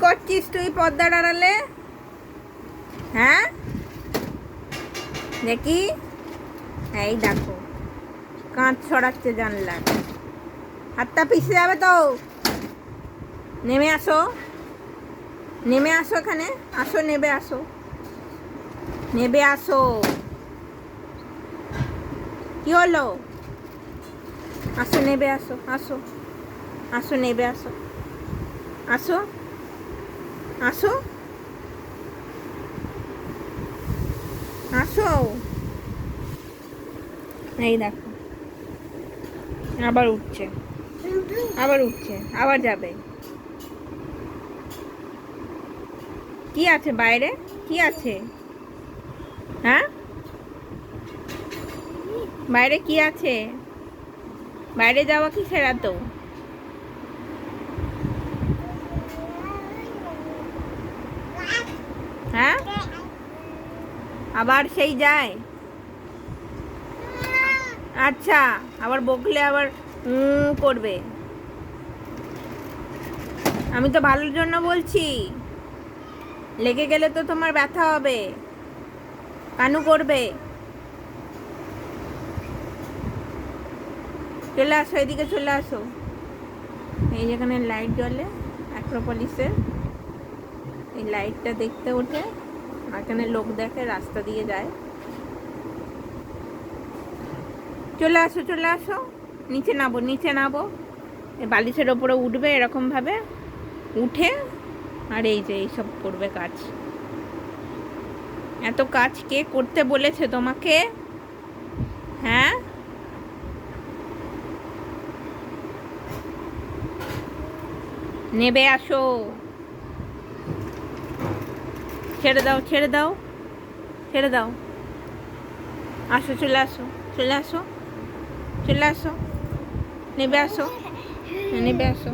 করছিস তুই পর্দার আড়ালে? হ্যাঁ? দেখি। এই দেখো কাঁচ ছড়াচ্ছে জানলার হাতটা পিছে যাবে তো। নেমে আসো। নেমে আসো এখানে। আসো, নেবে আসো। নেবে আসো। কি হলো? আসো, নেবে আসো। আসো। আসো, নেবে আসো। আসো। আসো। আসো। এই দেখো। আবার উঠছে। আবার উঠছে। আবার যাবে। কি আছে বাইরে? কি আছে? হ্যাঁ? বাইরে কি আছে? বাইরে যাওয়া কি সেরা তো হ্যাঁ? আবার সেই যায়। আচ্ছা আবার বকলে আবার করবে। আমি তো ভালোর জন্য বলছি। লেগে গেলে তো তোমার ব্যথা হবে। কানু করবে। চলে আসো, এদিকে চলে আসো। এই যেখানে লাইট জ্বলে অ্যাক্রোপলিসের এই লাইটটা দেখতে ওঠে। এখানে লোক দেখে, রাস্তা দিয়ে যায়। চলে আসো চলে আসো। নিচে নাবো নিচে নাবো বালিশের ওপরে উঠবে এরকমভাবে। উঠে, আর এই যে এইসব করবে কাজ। এত কাজ কে করতে বলেছে তোমাকে? হ্যাঁ? নেবে আসো। ছেড়ে দাও ছেড়ে দাও ছেড়ে দাও। আসো, চলে আসো চলে আসো চলে আসো। নেবে আসো নেবে আসো।